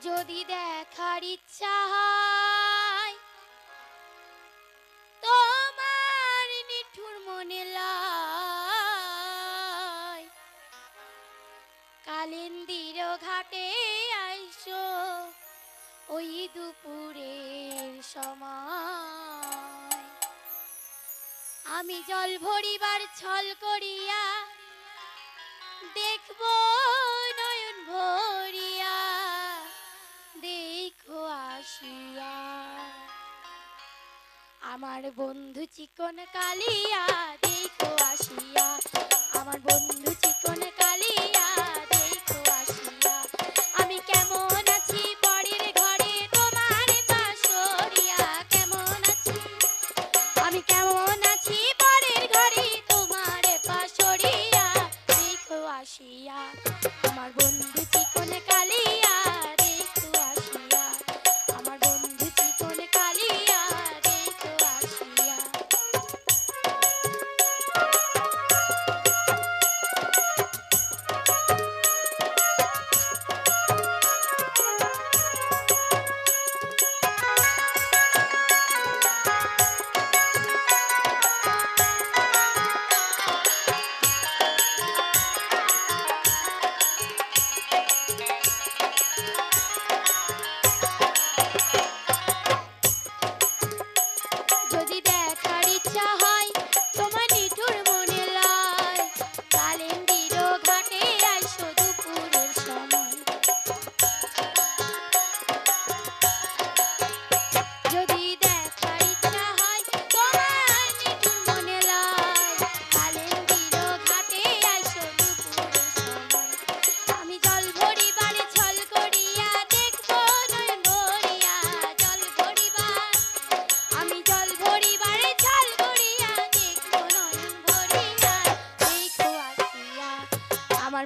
যদি দেখার ইচ্ছা হয়, তোমার নিঠুর মনে লয় কালিন্দির ঘাটে আইসো, ওই দুপুরের সময়। আমি জল ভরিবার ছল করিয়া দেখব আমার বন্ধু চিকন কালিয়া, দেখো আসিয়া। আমার বন্ধু চিকন কালিয়া, দেখো আসিয়া। আমি কেমন আছি? পরের ঘরে তোমার পাশরিয়া কেমন আছি? আমি কেমন আছি? পরের ঘরে তোমার পাশরিয়া দেখো আসিয়া। আমার বন্ধু চিকন কালিয়া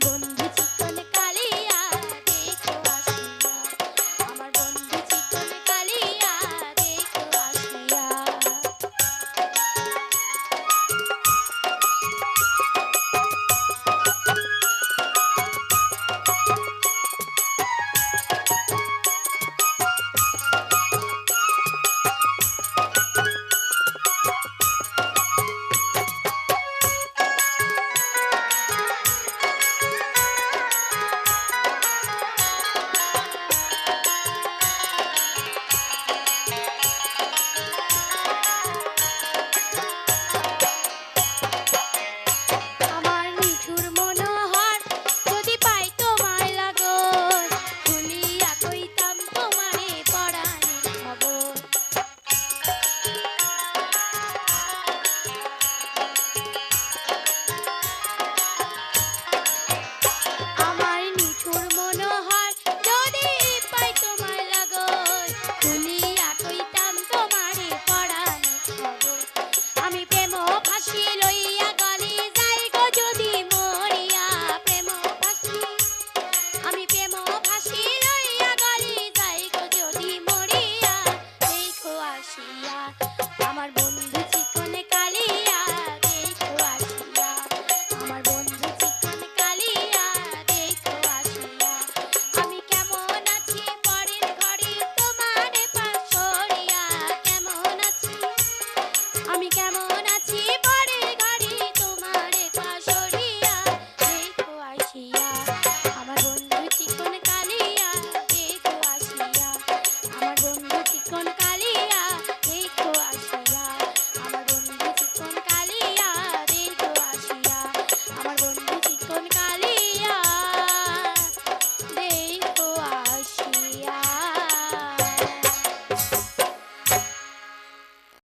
album.